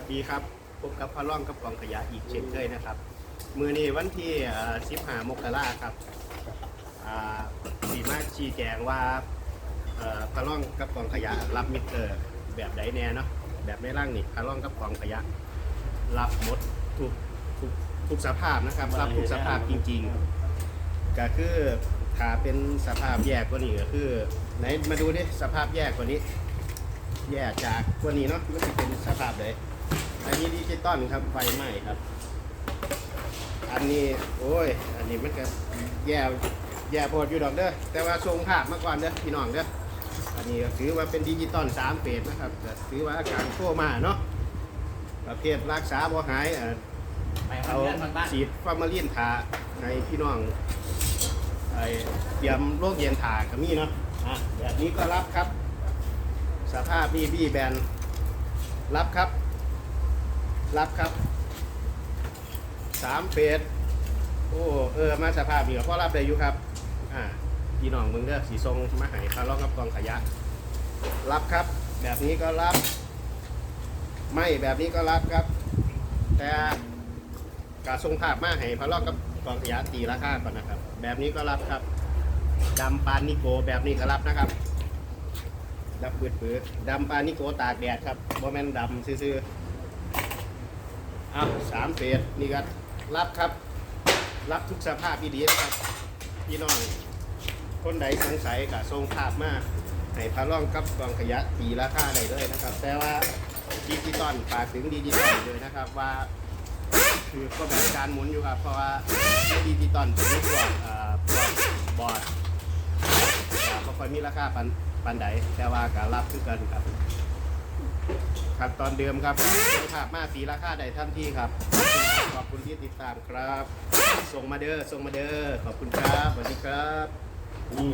วัสดีครับ พบกับพ่อร่องกับกองขยะอีกเช่นเคยนะครับ มือนี้วันที่สิบหามกราครับสีมาชี้แจงว่าพ่อร่องกับกองขยะรับมิเตอร์แบบใดแน่เนาะแบบในร่างนี่พ่อร่องกับกองขยะ รับหมดทุกทุกทุกสภาพนะครับ รับทุกสภาพจริง ๆ ก็คือถ้าเป็นสภาพแยกกว่านี้ก็คือไหนมาดูดิสภาพแยกกว่านี้ แยกจากกว่านี้เนาะมันจะเป็นสภาพเลยอันนี้ดิจิตอลครับไฟไหม้ครับ อันนี้โอ้ย อันนี้มันก็แย่แย่โพดอยู่ดอกเด้อแต่ว่าทรงภาพมาก่อนเด้อพี่น้องเด้ออันนี้ก็ถือว่าเป็นดิจิตอลสามเฟสนะครับก็ถือว่าอาการโค้มาเนาะประเภทรักษาบ่หายเอ่อไปเอาเพื่อนบ้านบ้านฉีดฟาร์มาลีนทาในพี่น้องไอเตรียมโรคเย็นทาก็มีเนาะอะแบบนี้ก็รับครับ สภาพบีบีแบน รับครับ รับครับสามเฟสโอ้เออมาสภาพนี้ก็พอรับได้อยู่ครับ อ่าพี่น้องมึงเด้อสีทรงมาให้คาร้องกับกองขยะ รับครับ แบบนี้ก็รับ ไม่แบบนี้ก็รับครับ แต่การทรงภาพมาให้พะลอกกับกองขยะตีราคาก่อนนะครับ แบบนี้ก็รับครับดำปานนิโกแบบนี้ก็รับนะครับ ดับปืดปืดดำปานนิโกตากแดดครับโมเมนดำซื่อๆอ้าวสามเฟสนี่ก็รับครับ รับทุกสภาพดีๆนะครับพี่น้องคนใดสงสัยกับทรงภาพมาให้พะล่องกับกองขยะตีราคาได้เลยนะครับ แต่ว่าดิจิตอลฝากถึงดิจิตอลเลยนะครับว่า คือก็แบบการหมุนอยู่ครับเพราะว่าในดิจิตอลเป็นพวกเอ่อพวกบอร์ดอ่าบ่ ค่อยมีราคาปันปันใดแต่ว่าการรับคือกันครับขั้นตอนเดิมครับภาพมาสีราคาใดท่านที่ครับ ขอบคุณที่ติดตามครับ ส่งมาเด้อส่งมาเด้อขอบคุณครับสวัสดีครับนี่